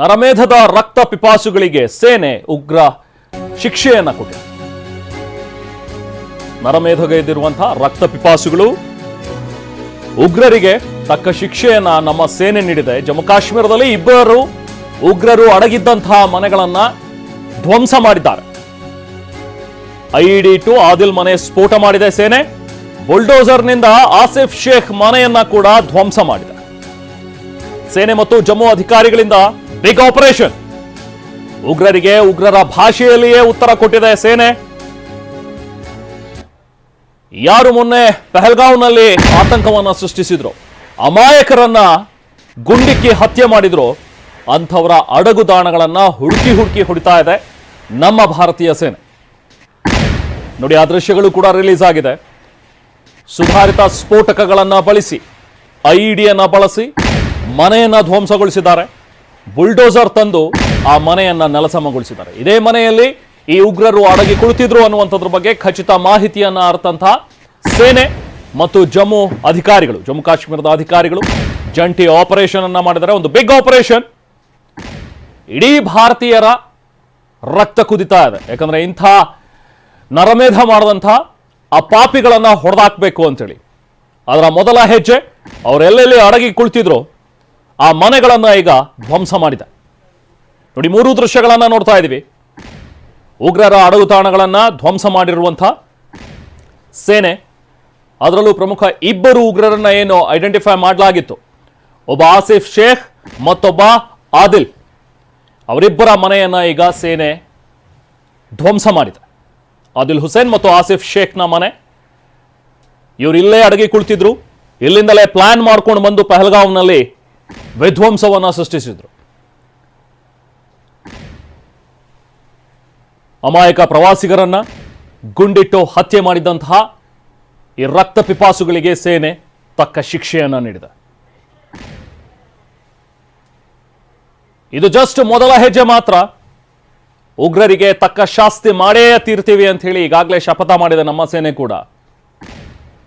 ನರಮೇಧದ ರಕ್ತ ಪಿಪಾಸುಗಳಿಗೆ ಸೇನೆ ಉಗ್ರ ಶಿಕ್ಷೆಯನ್ನ ಕೊಟ್ಟಿದೆ. ನರಮೇಧಗೈದಿರುವಂತಹ ರಕ್ತ ಪಿಪಾಸುಗಳು ಉಗ್ರರಿಗೆ ತಕ್ಕ ಶಿಕ್ಷೆಯನ್ನ ನಮ್ಮ ಸೇನೆ ನೀಡಿದೆ. ಜಮ್ಮು ಕಾಶ್ಮೀರದಲ್ಲಿ ಇಬ್ಬರು ಉಗ್ರರು ಅಡಗಿದ್ದಂತಹ ಮನೆಗಳನ್ನ ಧ್ವಂಸ ಮಾಡಿದ್ದಾರೆ. ಐಇಡಿ ಟು ಆದಿಲ್ ಮನೆ ಸ್ಫೋಟ ಮಾಡಿದೆ ಸೇನೆ. ಬುಲ್ಡೋಸರ್ನಿಂದ ಆಸಿಫ್ ಶೇಖ್ ಮನೆಯನ್ನ ಕೂಡ ಧ್ವಂಸ ಮಾಡಿದೆ ಸೇನೆ ಮತ್ತು ಜಮ್ಮು ಅಧಿಕಾರಿಗಳಿಂದ ಬಿಗ್ ಆಪರೇಷನ್ ಉಗ್ರರಿಗೆ ಉಗ್ರರ ಭಾಷೆಯಲ್ಲಿಯೇ ಉತ್ತರ ಕೊಟ್ಟಿದೆ ಸೇನೆ. ಯಾರು ಮೊನ್ನೆ ಪೆಹಲ್ಗಾಂವ್ನಲ್ಲಿ ಆತಂಕವನ್ನ ಸೃಷ್ಟಿಸಿದ್ರು, ಅಮಾಯಕರನ್ನ ಗುಂಡಿಕ್ಕಿ ಹತ್ಯೆ ಮಾಡಿದ್ರು, ಅಂಥವರ ಅಡಗುದಾಣಗಳನ್ನ ಹುಡುಕಿ ಹುಡುಕಿ ಹೊಡಿತಾ ಇದೆ ನಮ್ಮ ಭಾರತೀಯ ಸೇನೆ. ನೋಡಿ, ಆ ದೃಶ್ಯಗಳು ಕೂಡ ರಿಲೀಸ್ ಆಗಿದೆ. ಸುಧಾರಿತ ಸ್ಫೋಟಕಗಳನ್ನು ಬಳಸಿ ಐಡಿಯನ್ನ ಬಳಸಿ, ಮನೆಯನ್ನ ಧ್ವಂಸಗೊಳಿಸಿದ್ದಾರೆ. ಬುಲ್ಡೋಸರ್ ತಂದು ಆ ಮನೆಯನ್ನ ನೆಲಸಮಗೊಳಿಸಿದ್ದಾರೆ. ಇದೇ ಮನೆಯಲ್ಲಿ ಈ ಉಗ್ರರು ಅಡಗಿ ಕುಳಿತಿದ್ರು ಅನ್ನುವಂಥದ್ರ ಬಗ್ಗೆ ಖಚಿತ ಮಾಹಿತಿಯನ್ನ ಅರ್ಥಂತಹ ಸೇನೆ ಮತ್ತು ಜಮ್ಮು ಅಧಿಕಾರಿಗಳು, ಜಮ್ಮು ಕಾಶ್ಮೀರದ ಅಧಿಕಾರಿಗಳು ಜಂಟಿ ಆಪರೇಷನ್ ಅನ್ನ ಮಾಡಿದರೆ ಒಂದು ಬಿಗ್ ಆಪರೇಷನ್ ಇಡೀ ಭಾರತೀಯರ ರಕ್ತ ಕುದಿತಾ ಇದೆ. ಯಾಕಂದ್ರೆ ಇಂಥ ನರಮೇಧ ಮಾಡಿದಂಥ ಆ ಪಾಪಿಗಳನ್ನ ಹೊಡೆದಾಕ್ಬೇಕು ಅಂತೇಳಿ. ಅದರ ಮೊದಲ ಹೆಜ್ಜೆ, ಅವರೆಲ್ಲೆಲ್ಲಿ ಅಡಗಿ ಕುಳಿತಿದ್ರು ಆ ಮನೆಗಳನ್ನು ಈಗ ಧ್ವಂಸ ಮಾಡಿದೆ. ನೋಡಿ, ಮೂರು ದೃಶ್ಯಗಳನ್ನು ನೋಡ್ತಾ ಇದ್ದೀವಿ. ಉಗ್ರರ ಅಡಗುತಾಣಗಳನ್ನ ಧ್ವಂಸ ಮಾಡಿರುವಂಥ ಸೇನೆ. ಅದರಲ್ಲೂ ಪ್ರಮುಖ ಇಬ್ಬರು ಉಗ್ರರನ್ನ ಏನು ಐಡೆಂಟಿಫೈ ಮಾಡಲಾಗಿತ್ತು. ಒಬ್ಬ ಆಸಿಫ್ ಶೇಖ್, ಮತ್ತೊಬ್ಬ ಆದಿಲ್. ಅವರಿಬ್ಬರ ಮನೆಯನ್ನ ಈಗ ಸೇನೆ ಧ್ವಂಸ ಮಾಡಿದೆ. ಆದಿಲ್ ಹುಸೇನ್ ಮತ್ತು ಆಸಿಫ್ ಶೇಖ್ನ ಮನೆ. ಇವರು ಇಲ್ಲೇ ಅಡಗಿ ಕುಳಿತಿದ್ರು. ಇಲ್ಲಿಂದಲೇ ಪ್ಲಾನ್ ಮಾಡ್ಕೊಂಡು ಬಂದು ಪಹಲ್ಗಾಂವ್ನಲ್ಲಿ ವಿಧ್ವಂಸವನ್ನ ಸೃಷ್ಟಿಸಿದ್ರು. ಅಮಾಯಕ ಪ್ರವಾಸಿಗರನ್ನ ಗುಂಡಿಟ್ಟು ಹತ್ಯೆ ಮಾಡಿದಂತಹ ಈ ರಕ್ತ ಪಿಪಾಸುಗಳಿಗೆ ಸೇನೆ ತಕ್ಕ ಶಿಕ್ಷೆಯನ್ನ ನೀಡಿದೆ. ಇದು ಜಸ್ಟ್ ಮೊದಲ ಹೆಜ್ಜೆ ಮಾತ್ರ. ಉಗ್ರರಿಗೆ ತಕ್ಕ ಶಾಸ್ತಿ ಮಾಡೇ ತೀರ್ತೀವಿ ಅಂತ ಹೇಳಿ ಈಗಾಗಲೇ ಶಪಥ ಮಾಡಿದ ನಮ್ಮ ಸೇನೆ ಕೂಡ.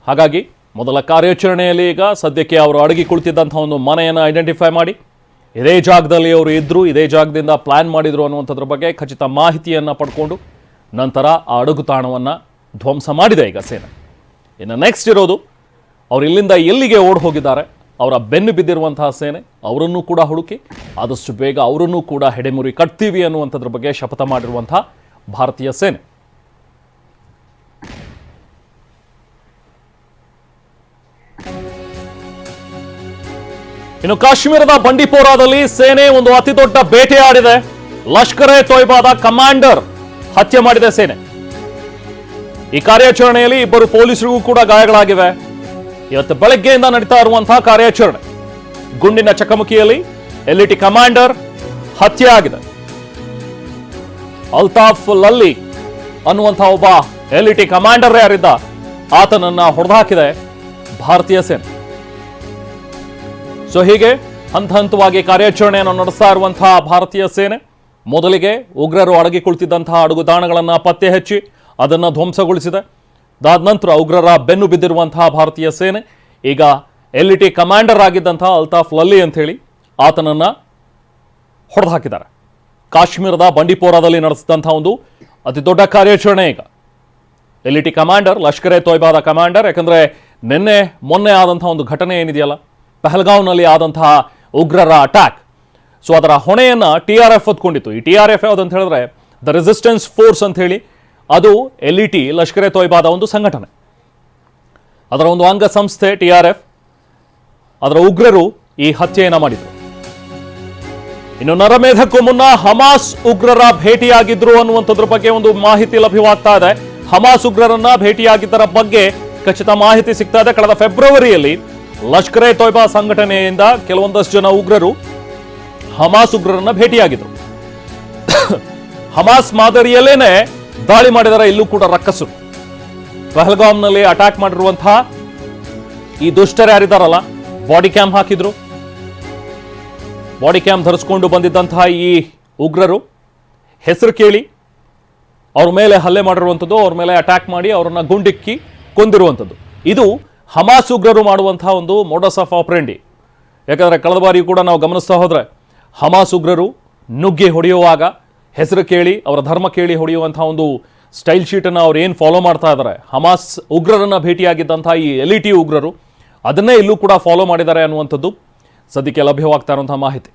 ಹಾಗಾಗಿ ಮೊದಲ ಕಾರ್ಯಾಚರಣೆಯಲ್ಲಿ ಈಗ ಸದ್ಯಕ್ಕೆ ಅವರು ಅಡಗಿ ಕುಳಿತಿದ್ದಂಥ ಒಂದು ಮನೆಯನ್ನು ಐಡೆಂಟಿಫೈ ಮಾಡಿ. ಇದೇ ಜಾಗದಲ್ಲಿ ಅವರು ಇದ್ದರು ಇದೇ ಜಾಗದಿಂದ ಪ್ಲ್ಯಾನ್ ಮಾಡಿದರು ಅನ್ನುವಂಥದ್ರ ಬಗ್ಗೆ ಖಚಿತ ಮಾಹಿತಿಯನ್ನು ಪಡ್ಕೊಂಡು ನಂತರ ಆ ಅಡಗು ತಾಣವನ್ನು ಧ್ವಂಸ ಮಾಡಿದೆ ಈಗ ಸೇನೆ. ಇನ್ನು ನೆಕ್ಸ್ಟ್ ಇರೋದು, ಅವರು ಇಲ್ಲಿಂದ ಎಲ್ಲಿಗೆ ಓಡಿ ಹೋಗಿದ್ದಾರೆ ಅವರ ಬೆನ್ನು ಬಿದ್ದಿರುವಂತಹ ಸೇನೆ, ಅವರನ್ನು ಕೂಡ ಹುಡುಕಿ, ಆದಷ್ಟು ಬೇಗ ಅವರನ್ನು ಕೂಡ ಹೆಡೆಮುರಿ ಕಟ್ತೀವಿ ಅನ್ನುವಂಥದ್ರ ಬಗ್ಗೆ ಶಪಥ ಮಾಡಿರುವಂತಹ ಭಾರತೀಯ ಸೇನೆ. ಇನ್ನು ಕಾಶ್ಮೀರದ ಬಂಡಿಪೋರಾದಲ್ಲಿ ಸೇನೆ ಒಂದು ಅತಿ ದೊಡ್ಡ ಬೇಟೆಯಾಡಿದೆ ಲಷ್ಕರ್ ಎ ತೊಯ್ಬಾದ ಕಮಾಂಡರ್ ಹತ್ಯೆ ಮಾಡಿದೆ ಸೇನೆ. ಈ ಕಾರ್ಯಾಚರಣೆಯಲ್ಲಿ ಇಬ್ಬರು ಪೊಲೀಸರಿಗೂ ಕೂಡ ಗಾಯಗಳಾಗಿವೆ. ಇವತ್ತು ಬೆಳಗ್ಗೆಯಿಂದ ನಡೀತಾ ಇರುವಂತಹ ಕಾರ್ಯಾಚರಣೆ. ಗುಂಡಿನ ಚಕಮಕಿಯಲ್ಲಿ ಎಲ್ಇಟಿ ಕಮಾಂಡರ್ ಹತ್ಯೆ ಆಗಿದೆ. ಅಲ್ತಾಫ್ ಲಲ್ಲಿ ಅನ್ನುವಂತಹ ಒಬ್ಬ ಎಲ್ಇಟಿ ಕಮಾಂಡರ್ ಯಾರಿದ್ದ, ಆತನನ್ನ ಹೊಡೆದಾಕಿದೆ ಭಾರತೀಯ ಸೇನೆ. ಸೊ ಹೀಗೆ ಹಂತ ಹಂತವಾಗಿ ಕಾರ್ಯಾಚರಣೆಯನ್ನು ನಡೆಸ್ತಾ ಇರುವಂತಹ ಭಾರತೀಯ ಸೇನೆ ಮೊದಲಿಗೆ ಉಗ್ರರು ಅಡಗಿ ಕುಳಿತಿದ್ದಂತಹ ಅಡುಗುತಾಣಗಳನ್ನು ಪತ್ತೆ ಹಚ್ಚಿ ಅದನ್ನು ಧ್ವಂಸಗೊಳಿಸಿದೆ. ಅದಾದ ನಂತರ ಉಗ್ರರ ಬೆನ್ನು ಬಿದ್ದಿರುವಂತಹ ಭಾರತೀಯ ಸೇನೆ ಈಗ ಎಲ್ ಇ ಟಿ ಕಮಾಂಡರ್ ಆಗಿದ್ದಂತಹ ಅಲ್ತಾಫ್ ಲಲ್ಲಿ ಅಂಥೇಳಿ ಆತನನ್ನು ಹೊಡೆದು ಹಾಕಿದ್ದಾರೆ ಕಾಶ್ಮೀರದ ಬಂಡಿಪೋರಾದಲ್ಲಿ ನಡೆಸಿದಂಥ ಒಂದು ಅತಿ ದೊಡ್ಡ ಕಾರ್ಯಾಚರಣೆ ಈಗ. L E T commander Lashkar-e ತೊಯ್ಬಾದ ಕಮಾಂಡರ್, ಯಾಕಂದರೆ ನಿನ್ನೆ ಮೊನ್ನೆ ಆದಂಥ ಒಂದು ಘಟನೆ ಏನಿದೆಯಲ್ಲ ಪಹಲ್ಗಾಂವ್ನಲ್ಲಿ ಆದಂತಹ ಉಗ್ರರ ಅಟ್ಯಾಕ್ ಸೊ ಅದರ ಹೊಣೆಯನ್ನ ಟಿ ಆರ್ ಎಫ್ ಹೊತ್ಕೊಂಡಿತ್ತು. ಈ ಟಿ ಆರ್ ಎಫ್ ಯಾವ್ದು ಅಂತ ಹೇಳಿದ್ರೆ ದ ರೆಸಿಸ್ಟೆನ್ಸ್ ಫೋರ್ಸ್ ಅಂತ ಹೇಳಿ, ಅದು ಎಲ್ ಇ ಟಿ, ಲಷ್ಕರೆ ತೊಯ್ಬಾದ ಒಂದು ಸಂಘಟನೆ. ಅದರ ಒಂದು ಅಂಗ ಸಂಸ್ಥೆ ಟಿ ಆರ್ ಎಫ್ ಅದರ ಉಗ್ರರು ಈ ಹತ್ಯೆಯನ್ನ ಮಾಡಿದರು. ಇನ್ನು ನರಮೇಧಕ್ಕೂ ಮುನ್ನ ಹಮಾಸ್ ಉಗ್ರರ ಭೇಟಿಯಾಗಿದ್ರು ಅನ್ನುವಂಥದ್ರ ಬಗ್ಗೆ ಒಂದು ಮಾಹಿತಿ ಲಭ್ಯವಾಗ್ತಾ ಇದೆ. ಹಮಾಸ್ ಉಗ್ರರನ್ನ ಭೇಟಿಯಾಗಿದ್ದರ ಬಗ್ಗೆ ಖಚಿತ ಮಾಹಿತಿ ಸಿಗ್ತಾ ಇದೆ. ಕಳೆದ ಫೆಬ್ರವರಿಯಲ್ಲಿ ಲಷ್ಕರ್ ಎ ತೊಯ್ಬಾ ಸಂಘಟನೆಯಿಂದ ಕೆಲವೊಂದಷ್ಟು ಜನ ಉಗ್ರರು ಹಮಾಸ್ ಉಗ್ರರನ್ನ ಭೇಟಿಯಾಗಿದ್ರು. ಹಮಾಸ್ ಮಾದರಿಯಲ್ಲೇನೆ ದಾಳಿ ಮಾಡಿದರೆ ಇಲ್ಲೂ ಕೂಡ ರಕ್ಕಸು. ಪಹಲ್ಗಾಮ್ನಲ್ಲಿ ಅಟ್ಯಾಕ್ ಮಾಡಿರುವಂತಹ ಈ ದುಷ್ಟರು ಯಾರಿದಾರಲ್ಲ, ಬಾಡಿ ಕ್ಯಾಮ್ ಹಾಕಿದ್ರು. ಬಾಡಿ ಕ್ಯಾಮ್ ಧರಿಸ್ಕೊಂಡು ಬಂದಿದ್ದಂತಹ ಈ ಉಗ್ರರು, ಹೆಸರು ಕೇಳಿ, ಅವ್ರ ಮೇಲೆ ಹಲ್ಲೆ ಮಾಡಿರುವಂಥದ್ದು, ಅವ್ರ ಮೇಲೆ ಅಟ್ಯಾಕ್ ಮಾಡಿ ಅವರನ್ನ ಗುಂಡಿಕ್ಕಿ ಕೊಂದಿರುವಂಥದ್ದು. ಇದು ಹಮಾಸ್ ಉಗ್ರರು ಮಾಡುವಂತಹ ಒಂದು ಮೋಡಸ್ ಆಫ್ ಆಪರೇಂಡಿ ಯಾಕಂದರೆ ಕಳೆದ ಬಾರಿ ಕೂಡ ನಾವು ಗಮನಿಸ್ತಾ ಹೋದರೆ, ಹಮಾಸ್ ಉಗ್ರರು ನುಗ್ಗಿ ಹೊಡೆಯುವಾಗ, ಹೆಸರು ಕೇಳಿ, ಅವರ ಧರ್ಮ ಕೇಳಿ ಹೊಡೆಯುವಂಥ ಒಂದು ಸ್ಟೈಲ್ ಶೀಟನ್ನು ಅವ್ರು ಏನು ಫಾಲೋ ಮಾಡ್ತಾ ಇದ್ದಾರೆ ಹಮಾಸ್ ಉಗ್ರರನ್ನ ಭೇಟಿಯಾಗಿದ್ದಂಥ ಈ ಎಲ್ ಇ ಟಿ ಉಗ್ರರು ಅದನ್ನೇ ಇಲ್ಲೂ ಕೂಡ ಫಾಲೋ ಮಾಡಿದ್ದಾರೆ ಅನ್ನುವಂಥದ್ದು ಸದ್ಯಕ್ಕೆ ಲಭ್ಯವಾಗ್ತಾ ಇರುವಂತಹ ಮಾಹಿತಿ.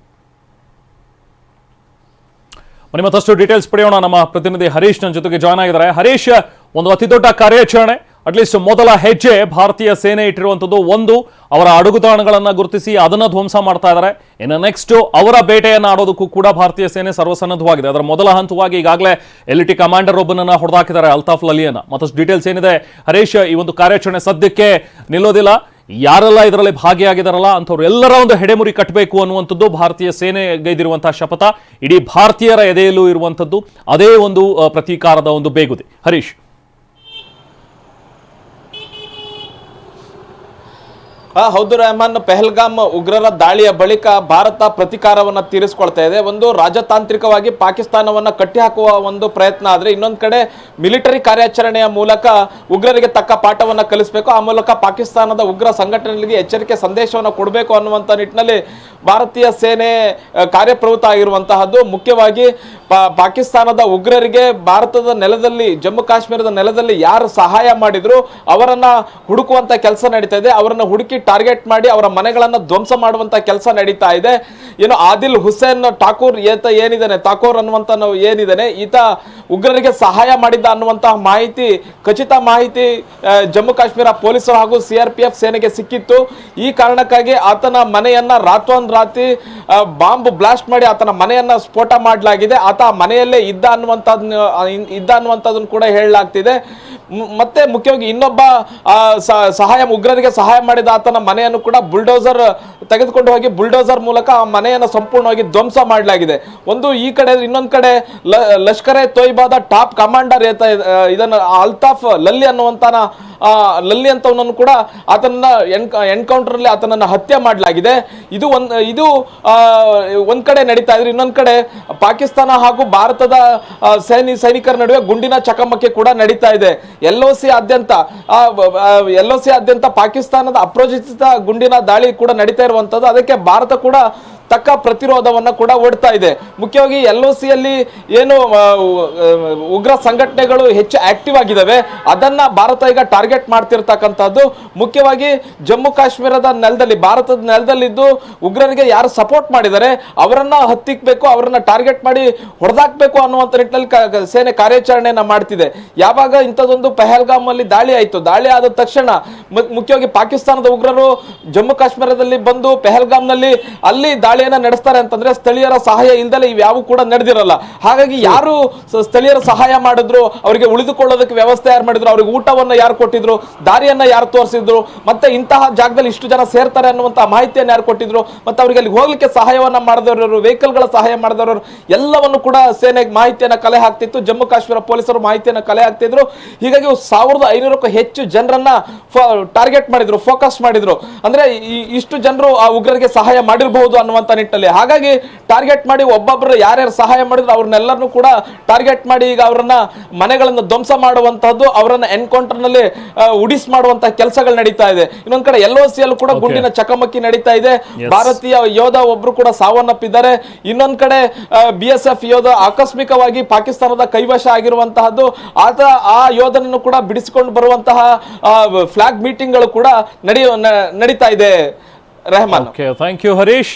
ಮತ್ತಷ್ಟು ಡೀಟೇಲ್ಸ್ ಪಡೆಯೋಣ. ನಮ್ಮ ಪ್ರತಿನಿಧಿ ಹರೀಶ್ ನನ್ನ ಜೊತೆಗೆ ಜಾಯ್ನ್ ಆಗಿದ್ದಾರೆ. ಹರೀಶ್, ಒಂದು ಅತಿ ದೊಡ್ಡ ಕಾರ್ಯಾಚರಣೆ. ಅಟ್ಲೀಸ್ಟ್ ಮೊದಲ ಹೆಜ್ಜೆ ಭಾರತೀಯ ಸೇನೆ ಇಟ್ಟಿರುವಂಥದ್ದು ಒಂದು, ಅವರ ಅಡುಗುತಾಣಗಳನ್ನು ಗುರುತಿಸಿ ಅದನ್ನು ಧ್ವಂಸ ಮಾಡ್ತಾ ಇದ್ದಾರೆ ಇನ್ನು ನೆಕ್ಸ್ಟ್ ಅವರ ಬೇಟೆಯನ್ನು ಆಡೋದಕ್ಕೂ ಕೂಡ ಭಾರತೀಯ ಸೇನೆ ಸರ್ವಸನ್ನದ್ಧವಾಗಿದೆ. ಅದರ ಮೊದಲ ಹಂತವಾಗಿ ಈಗಾಗಲೇ ಎಲ್ ಟಿ ಕಮಾಂಡರ್ ಒಬ್ಬನನ್ನ ಹೊಡೆದಾಕಿದ್ದಾರೆ, ಅಲ್ತಾಫ್ ಲಲಿಯನ್ನ. ಮತ್ತಷ್ಟು ಡೀಟೇಲ್ಸ್ ಏನಿದೆ? ಹರೀಶ್, ಈ ಒಂದು ಕಾರ್ಯಾಚರಣೆ ಸದ್ಯಕ್ಕೆ ನಿಲ್ಲೋದಿಲ್ಲ. ಯಾರೆಲ್ಲ ಇದರಲ್ಲಿ ಭಾಗಿಯಾಗಿದಾರಲ್ಲ ಅಂಥವ್ರು ಎಲ್ಲರ ಒಂದು ಹೆಡೆಮುರಿ ಕಟ್ಟಬೇಕು ಅನ್ನುವಂಥದ್ದು ಭಾರತೀಯ ಸೇನೆ ಗೈದಿರುವಂತಹ ಶಪಥ. ಇಡೀ ಭಾರತೀಯರ ಎದೆಯಲ್ಲೂ ಇರುವಂಥದ್ದು. ಅದೇ ಒಂದು ಪ್ರತೀಕಾರದ ಒಂದು ಬೇಗುದಿ. ಹರೀಶ್. ಹೌದು ರೆಹಮಾನ್, ಪೆಹಲ್ಗಾಮ್ ಉಗ್ರರ ದಾಳಿಯ ಬಳಿಕ ಭಾರತ ಪ್ರತಿಕಾರವನ್ನು ತೀರಿಸಿಕೊಳ್ತಾ ಇದೆ. ಒಂದು ರಾಜತಾಂತ್ರಿಕವಾಗಿ ಪಾಕಿಸ್ತಾನವನ್ನ ಕಟ್ಟಿಹಾಕುವ ಒಂದು ಪ್ರಯತ್ನ ಆದ್ರೆ ಇನ್ನೊಂದು ಕಡೆ ಮಿಲಿಟರಿ ಕಾರ್ಯಾಚರಣೆಯ ಮೂಲಕ ಉಗ್ರರಿಗೆ ತಕ್ಕ ಪಾಠವನ್ನ ಕಲಿಸಬೇಕು. ಆ ಮೂಲಕ ಪಾಕಿಸ್ತಾನದ ಉಗ್ರ ಸಂಘಟನೆಗಳಿಗೆ ಎಚ್ಚರಿಕೆ ಸಂದೇಶವನ್ನು ಕೊಡಬೇಕು ಅನ್ನುವಂಥ ನಿಟ್ಟಿನಲ್ಲಿ ಭಾರತೀಯ ಸೇನೆ ಕಾರ್ಯಪ್ರವೃತ್ತ ಆಗಿರುವಂತಹದ್ದು. ಮುಖ್ಯವಾಗಿ ಪಾಕಿಸ್ತಾನದ ಉಗ್ರರಿಗೆ ಭಾರತದ ನೆಲದಲ್ಲಿ, ಜಮ್ಮು ಕಾಶ್ಮೀರದ ನೆಲದಲ್ಲಿ ಯಾರು ಸಹಾಯ ಮಾಡಿದ್ರು, ಅವರನ್ನ ಹುಡುಕುವಂತ ಕೆಲಸ ನಡೀತಾ ಇದೆ. ಅವರನ್ನ ಹುಡುಕಿ ಟಾರ್ಗೆಟ್ ಮಾಡಿ ಅವರ ಮನೆಗಳನ್ನ ಧ್ವಂಸ ಮಾಡುವಂತ ಕೆಲಸ ನಡೀತಾ ಇದೆ. ಏನು ಆದಿಲ್ ಹುಸೇನ್ ಠಾಕೂರ್ ಏತ ಏನಿದ್ದಾನೆ ಠಾಕೂರ್ ಅನ್ನುವಂತ ನಾವು ಏನಿದ್ದಾನೆ ಈತ ಉಗ್ರರಿಗೆ ಸಹಾಯ ಮಾಡಿದ್ದ ಅನ್ನುವಂತಹ ಮಾಹಿತಿ, ಖಚಿತ ಮಾಹಿತಿ ಜಮ್ಮು ಕಾಶ್ಮೀರ ಪೊಲೀಸರು ಹಾಗೂ ಸಿಆರ್ಪಿಎಫ್ ಸೇನೆಗೆ ಸಿಕ್ಕಿತ್ತು. ಈ ಕಾರಣಕ್ಕಾಗಿ ಆತನ ಮನೆಯನ್ನ ರಾತ್ರಿ ಬಾಂಬ್ ಬ್ಲಾಸ್ಟ್ ಮಾಡಿ ಆತನ ಮನೆಯನ್ನ ಸ್ಫೋಟ ಮಾಡಲಾಗಿದೆ. ಆ ಮನೆಯಲ್ಲೇ ಇದ್ದ ಅನ್ನುವಂಥದ್ದು ಇದ್ದ ಅನ್ನುವಂಥದ್ದನ್ನು ಕೂಡ ಹೇಳಲಾಗ್ತಿದೆ. ಮತ್ತೆ ಮುಖ್ಯವಾಗಿ ಇನ್ನೊಬ್ಬ ಸಹಾಯ, ಉಗ್ರರಿಗೆ ಸಹಾಯ ಮಾಡಿದ ಆತನ ಮನೆಯನ್ನು ಕೂಡ ಬುಲ್ಡೋಸರ್ ತೆಗೆದುಕೊಂಡು ಹೋಗಿ ಬುಲ್ಡೋಸರ್ ಮೂಲಕ ಆ ಮನೆಯನ್ನು ಸಂಪೂರ್ಣವಾಗಿ ಧ್ವಂಸ ಮಾಡಲಾಗಿದೆ. ಒಂದು ಈ ಕಡೆ, ಇನ್ನೊಂದು ಕಡೆ ಲ- ಲಷ್ಕರ್ ತೊಯ್ಬಾದ ಟಾಪ್ ಕಮಾಂಡರ್ ಇದನ್ನ ಅಲ್ತಾಫ್ ಲಲ್ಲಿ ಅನ್ನುವಂತನ ಲಲ್ಲಿ ಅಂತವನನ್ನು ಕೂಡ ಆತನನ್ನ ಅಲ್ಲಿ ಆತನನ್ನ ಹತ್ಯೆ ಮಾಡಲಾಗಿದೆ. ಇದು ಒಂದು, ಇದು ಒಂದ್ ಕಡೆ ನಡೀತಾ ಇದ್ರೆ ಇನ್ನೊಂದ್ ಕಡೆ ಪಾಕಿಸ್ತಾನ ಹಾಗೂ ಭಾರತದ ಸೈನಿ, ಸೈನಿಕರ ನಡುವೆ ಗುಂಡಿನ ಚಕಮಕಿ ಕೂಡ ನಡೀತಾ ಇದೆ. ಎಲ್ ಒ ಸಿ ಆದ್ಯಂತ ಎಲ್ ಒ ಸಿ ಆದ್ಯಂತ ಪಾಕಿಸ್ತಾನದ ಅಪ್ರೋಜಿತ ಗುಂಡಿನ ದಾಳಿ ಕೂಡ ನಡೀತಾ ಇರುವಂತದ್ದು. ಅದಕ್ಕೆ ಭಾರತ ಕೂಡ ತಕ್ಕ ಪ್ರತಿರೋಧವನ್ನು ಕೂಡ ಒಡ್ತಾ ಇದೆ. ಮುಖ್ಯವಾಗಿ ಎಲ್ ಒ ಸಿಯಲ್ಲಿ ಏನು ಉಗ್ರ ಸಂಘಟನೆಗಳು ಹೆಚ್ಚು ಆಕ್ಟಿವ್ ಆಗಿದ್ದಾವೆ ಅದನ್ನ ಭಾರತ ಈಗ ಟಾರ್ಗೆಟ್ ಮಾಡ್ತಿರ್ತಕ್ಕಂಥದ್ದು. ಮುಖ್ಯವಾಗಿ ಜಮ್ಮು ಕಾಶ್ಮೀರದ ನೆಲದಲ್ಲಿ, ಭಾರತದ ನೆಲದಲ್ಲಿದ್ದು ಉಗ್ರರಿಗೆ ಯಾರು ಸಪೋರ್ಟ್ ಮಾಡಿದ್ದಾರೆ ಅವರನ್ನ ಹತ್ತಿಕ್ಬೇಕು, ಅವರನ್ನ ಟಾರ್ಗೆಟ್ ಮಾಡಿ ಹೊಡೆದಾಕ್ಬೇಕು ಅನ್ನುವಂಥ ನಿಟ್ಟಿನಲ್ಲಿ ಸೇನೆ ಕಾರ್ಯಾಚರಣೆಯನ್ನು ಮಾಡ್ತಿದೆ. ಯಾವಾಗ ಇಂಥದ್ದೊಂದು ಪೆಹಲ್ಗಾಮ್ ಅಲ್ಲಿ ದಾಳಿ ಆಯಿತು. ದಾಳಿ ಆದ ತಕ್ಷಣ ಮುಖ್ಯವಾಗಿ ಪಾಕಿಸ್ತಾನದ ಉಗ್ರರು ಜಮ್ಮು ಕಾಶ್ಮೀರದಲ್ಲಿ ಬಂದು ಪೆಹಲ್ಗಾಮ್ನಲ್ಲಿ ಅಲ್ಲಿ ದಾಳಿಯನ್ನ ನಡೆಸ್ತಾರೆ ಅಂತಂದ್ರೆ ಸ್ಥಳೀಯರ ಸಹಾಯ ಇಲ್ದಲೆ ಇವ್ಯಾವು ಕೂಡ ನಡೆದಿರಲ್ಲ. ಹಾಗಾಗಿ ಯಾರು ಸ್ಥಳೀಯರ ಸಹಾಯ ಮಾಡಿದ್ರು ಅವರಿಗೆ ಉಳಿದುಕೊಳ್ಳೋದಕ್ಕೆ ವ್ಯವಸ್ಥೆ ಯಾರು ಮಾಡಿದ್ರು ಅವ್ರಿಗೆ ಊಟವನ್ನ ಯಾರು ಕೊಟ್ಟಿದ್ರು ದಾರಿಯನ್ನ ಯಾರು ತೋರಿಸಿದ್ರು ಮತ್ತೆ ಇಂತಹ ಜಾಗದಲ್ಲಿ ಇಷ್ಟು ಜನ ಸೇರ್ತಾರೆ ಅನ್ನುವಂತಹ ಮಾಹಿತಿಯನ್ನು ಯಾರು ಕೊಟ್ಟಿದ್ರು ಮತ್ತೆ ಅವರಿಗೆ ಅಲ್ಲಿ ಹೋಗ್ಲಿಕ್ಕೆ ಸಹಾಯವನ್ನ ಮಾಡಿದವರು ವೆಹಿಕಲ್ಗಳ ಸಹಾಯ ಮಾಡಿದವರು ಎಲ್ಲವನ್ನು ಕೂಡ ಸೇನೆಗೆ ಮಾಹಿತಿಯನ್ನ ಕಲೆ ಹಾಕ್ತಿತ್ತು. ಜಮ್ಮು ಕಾಶ್ಮೀರ ಪೊಲೀಸರು ಮಾಹಿತಿಯನ್ನ ಕಲೆ ಹಾಕ್ತಿದ್ರು. ಹೀಗಾಗಿ ಸಾವಿರದ ಐನೂರಕ್ಕೂ ಹೆಚ್ಚು ಜನರನ್ನ ಟಾರ್ಗೆಟ್ ಮಾಡಿದ್ರು ಫೋಕಸ್ ಮಾಡಿದ್ರು. ಅಂದ್ರೆ ಈ ಇಷ್ಟು ಜನರು ಆ ಉಗ್ರರಿಗೆ ಸಹಾಯ ಮಾಡಿರಬಹುದು ಅನ್ನುವಂತ ನಿಟ್ಟಿನಲ್ಲಿ ಹಾಗಾಗಿ ಟಾರ್ಗೆಟ್ ಮಾಡಿ ಒಬ್ಬೊಬ್ಬರು ಯಾರ್ಯಾರು ಸಹಾಯ ಮಾಡಿದ್ರು ಅವ್ರನ್ನೆಲ್ಲರನ್ನು ಕೂಡ ಟಾರ್ಗೆಟ್ ಮಾಡಿ ಈಗ ಅವರನ್ನ ಮನೆಗಳನ್ನು ಧ್ವಂಸ ಮಾಡುವಂತಹದ್ದು ಅವರನ್ನ ಎನ್ಕೌಂಟರ್ನಲ್ಲಿ ಆ, ಉಡಿಸ್ ಮಾಡುವಂತಹ ಕೆಲಸಗಳು ನಡೀತಾ ಇದೆ. ಇನ್ನೊಂದ್ ಕಡೆ ಎಲ್ ಸಿಯಲ್ಲೂ ಕೂಡ ಗುಂಡಿನ ಚಕಮಕಿ ನಡೀತಾ ಇದೆ. ಭಾರತೀಯ ಯೋಧ ಒಬ್ರು ಕೂಡ ಸಾವನ್ನಪ್ಪಿದ್ದಾರೆ. ಇನ್ನೊಂದ್ ಕಡೆ ಬಿ ಎಸ್ ಎಫ್ ಯೋಧ ಆಕಸ್ಮಿಕವಾಗಿ ಪಾಕಿಸ್ತಾನದ ಕೈವಶ ಆಗಿರುವಂತಹದ್ದು ಆತ ಆ ಯೋಧನನ್ನು ಕೂಡ ಬಿಡಿಸಿಕೊಂಡು ಬರುವಂತಹ ಫ್ಲಾಗ್ ಮೀಟಿಂಗ್ಗಳು ಕೂಡ ನಡೆಯ ನಡೀತಾ ಇದೆ. ರೆಹಮಾನ್. Thank you Harish